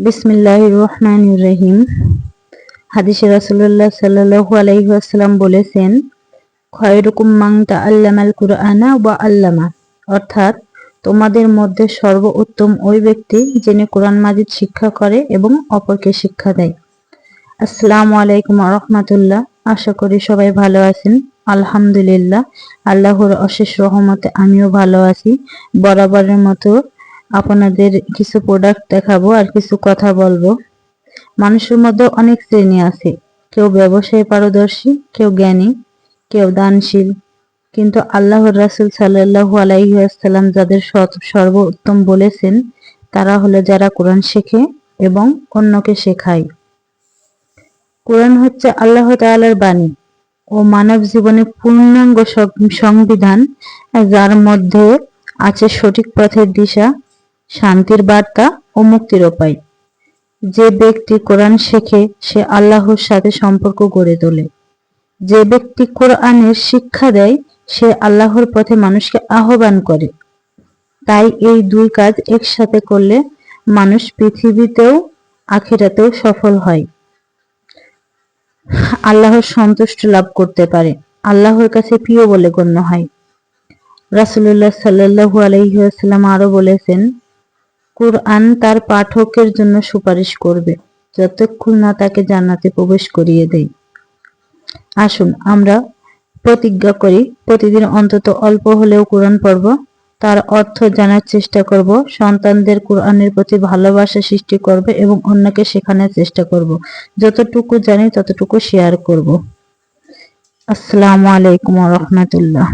বিসমিল্লাহ রহমান রহিম। হাদিসে রাসুল্লাহ সাল্লাহু আলাইহাল্লাম বলেছেন, খয়রুকুম মাংতা আল্লামাল কুরআনা বা আল্লামা। অর্থাৎ, তোমাদের মধ্যে সর্বোত্তম ওই ব্যক্তি যিনি কোরআন মাজিদ শিক্ষা করে এবং অপরকে শিক্ষা দেয়। আসসালামু আলাইকুম রহমতুল্লাহ। আশা করি সবাই ভালো আছেন। আলহামদুলিল্লাহ। আল্লাহর অশেষ রহমতে আমিও ভালো আছি। বরাবরের মতো আপনাদের কিছু প্রোডাক্ট দেখাবো আর কিছু কথা বলব। মানুষের মধ্যে অনেক শ্রেণি আছে। কেউ ব্যবসায় পারদর্শী, কেউ জ্ঞানী, কেউ দানশীল। কিন্তু আল্লাহর রাসুল সাল্লাহু আলাইসাল্লাম যাদের সৎ, সর্বোত্তম বলেছেন, তারা হলো যারা কোরআন শেখে এবং অন্যকে শেখায়। কোরআন হচ্ছে আল্লাহ তাআলার বাণী ও মানব জীবনের পূর্ণাঙ্গ সংবিধান, যার মধ্যে আছে সঠিক পথের দিশা শান্তির বার্তা ও মুক্তির উপায়। যে ব্যক্তি কোরআন শেখে, সে আল্লাহর সাথে সম্পর্ক গড়ে তোলে। যে ব্যক্তি কোরআনের শিক্ষা দেয়, সে আল্লাহর পথে মানুষকে আহ্বান করে। তাই এই দুই কাজ একসাথে করলে মানুষ পৃথিবীতেও, আখিরাতেও সফল হয়। আল্লাহর সন্তুষ্ট লাভ করতে পারে। আল্লাহর কাছে প্রিয় বলে গণ্য হয়। রাসুল্লাহ সাল্লাহু আলহিহাস্লাম আরও বলেছেন কুরআন তার পাঠকের জন্য সুপারিশ করবে, যতক্ষণ না তাকে জান্নাতে প্রবেশ করিয়ে দেয়। আসুন, আমরা প্রতিজ্ঞা করি, প্রতিদিন অন্তত অল্প হলেও কোরআন পড়ব। তার অর্থ জানার চেষ্টা করব, সন্তানদের কোরআনের প্রতি ভালোবাসা সৃষ্টি করব এবং অন্যকে শেখানোর চেষ্টা করব। যতটুকু জানি, ততটুকু শেয়ার করব। আসসালামু আলাইকুম রহমতুল্লাহ।